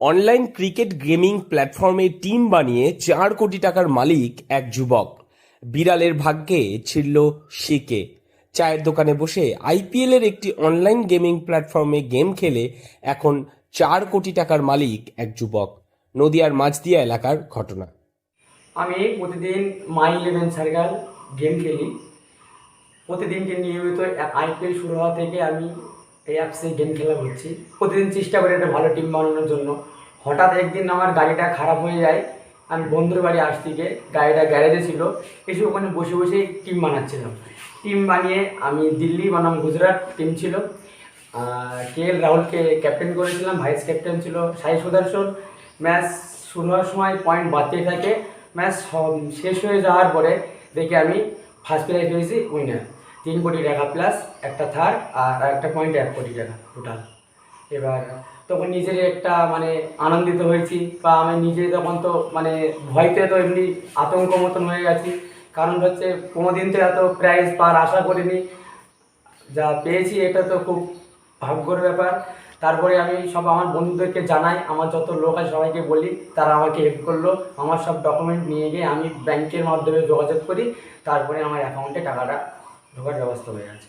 Online cricket gaming প্ল্যাটফর্মে team বানিয়ে চার কোটি টাকার মালিক এক যুবক। বিড়ালের ভাগ্যে ছিল শিকে। চায়ের দোকানে বসে আইপিএল এর একটি অনলাইন গেমিং প্ল্যাটফর্মে গেম খেলে এখন চার কোটি টাকার মালিক এক যুবক। নদিয়ার মাঝদিয়া এলাকার ঘটনা। আমি প্রতিদিন মাই ইলেভেন সার্কেল গেম খেলি। প্রতিদিনকে নিয়মিত আইপিএল শুরু হওয়া থেকে আমি এই অ্যাপসে গেম খেলা করছি। প্রতিদিন চেষ্টা করি একটা ভালো টিম বানানোর জন্য। হঠাৎ একদিন আমার গাড়িটা খারাপ হয়ে যায়। আমি বন্ধুর বাড়ি আস থেকে গাড়িটা গ্যারেজে ছিল। এসে ওখানে বসে বসে টিম বানাচ্ছিলাম। টিম বানিয়ে আমি দিল্লি বনাম গুজরাট টিম ছিল। কে এল রাহুলকে ক্যাপ্টেন করেছিলাম ভাইস ক্যাপ্টেন ছিল সাই সুদর্শন। ম্যাচ শুরু হওয়ার সময় পয়েন্ট বাড়তেই থাকে। ম্যাচ শেষ হয়ে যাওয়ার পরে দেখে আমি ফার্স্ট প্রাইজ হয়েছি উইনার তিন কোটি টাকা প্লাস একটা থার্ড আর একটা পয়েন্ট এক কোটি টাকা টোটাল এবার তখন নিজের একটা মানে আনন্দিত হয়েছি বা আমি নিজে তখন তো মানে ভয়তে তো এমনি আতঙ্ক মতন হয়ে গেছি। কারণ হচ্ছে কোনোদিন তো এত প্রাইজ পাওয়ার আশা করিনি। যা পেয়েছি এটা তো খুব ভাগ্যর ব্যাপার। তারপরে আমি সব আমার বন্ধুদেরকে জানাই, আমার যত লোক আছে সবাইকে বলি, তারা আমাকে হেল্প করল। আমার সব ডকুমেন্ট নিয়ে গিয়ে আমি ব্যাংকের মাধ্যমে যোগাযোগ করি। তারপরে আমার অ্যাকাউন্টে টাকাটা ঢোকার ব্যবস্থা হয়ে গেছে।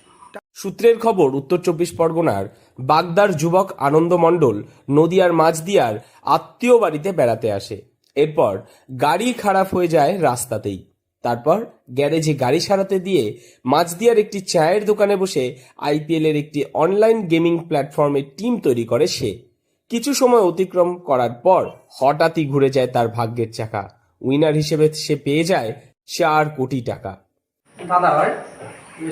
সূত্রের খবর উত্তর চব্বিশ পরগনার বাগদার যুবক আনন্দ মণ্ডল নদিয়ার মাঝদিয়ার আত্মীয় বাড়িতে বেড়াতে আসে। এরপর গাড়ি খারাপ হয়ে যায় রাস্তাতেই। তারপর গ্যারেজে গাড়ি সারাতে দিয়ে মাঝদিয়ার একটি চায়ের দোকানে বসে আইপিএল এর একটি অনলাইন গেমিং প্ল্যাটফর্মে টিম তৈরি করে সে। কিছু সময় অতিক্রম করার পর হঠাৎই ঘুরে যায় তার ভাগ্যের চাকা। উইনার হিসেবে সে পেয়ে যায় চার কোটি টাকা। দাদা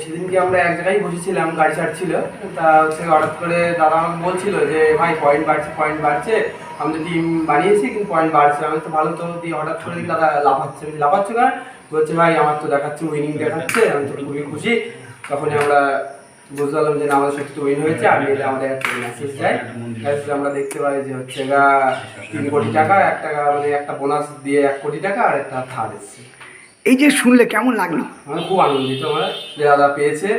সেদিনকে আমরা এক জায়গায় বসেছিলাম, গাড়ি ছাড়ছিল। তা হচ্ছে হঠাৎ করে দাদা আমাকে বলছিল যে, ভাই পয়েন্ট বাড়ছে পয়েন্ট বাড়ছে। আমি তো টিম বানিয়েছি, কিন্তু পয়েন্ট বাড়ছে আমি তো ভালো তো। দিয়ে হঠাৎ করে দাদা লাফাচ্ছে। লাফাচ্ছে কারণ বলছে, ভাই, আমার তো দেখাচ্ছে উইনিং দেখাচ্ছে। আমি তো খুবই খুশি। তখনই আমরা বুঝতে যে, না, আমাদের সত্যি উইন হয়েছে। আর এলে আমাদের একটা মেসেজ যায়। আমরা দেখতে পাই যে, হচ্ছে গা, তিন কোটি টাকা এক টাকা মানে একটা বোনাস দিয়ে এক কোটি টাকা, আর একটা থার্ড এসছে। এই যে শুনলে কেমন লাগল? খুব আনন্দিত আমরা যে দাদা পেয়েছে।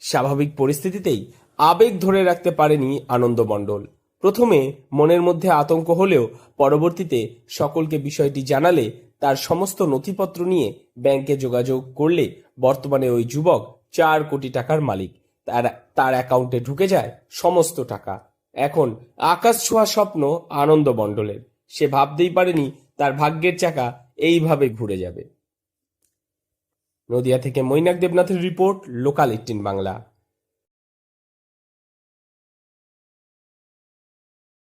স্বাভাবিক পরিস্থিতিতেই আবেগ ধরে রাখতে পারেনি আনন্দ মণ্ডল প্রথমে মনের মধ্যে আতঙ্ক হলেও পরবর্তীতে সকলকে বিষয়টি জানালে তার সমস্ত নথিপত্র নিয়ে ব্যাংকে যোগাযোগ করলে বর্তমানে ওই যুবক চার কোটি টাকার মালিক। তার তার অ্যাকাউন্টে ঢুকে যায় সমস্ত টাকা। এখন আকাশ ছোঁয়া স্বপ্ন আনন্দ মণ্ডলের সে ভাবতেই পারেনি তার ভাগ্যের চাকা এইভাবে ঘুরে যাবে। নদিয়া থেকে মৈনাক দেবনাথের রিপোর্ট লোকাল এইটিন বাংলা।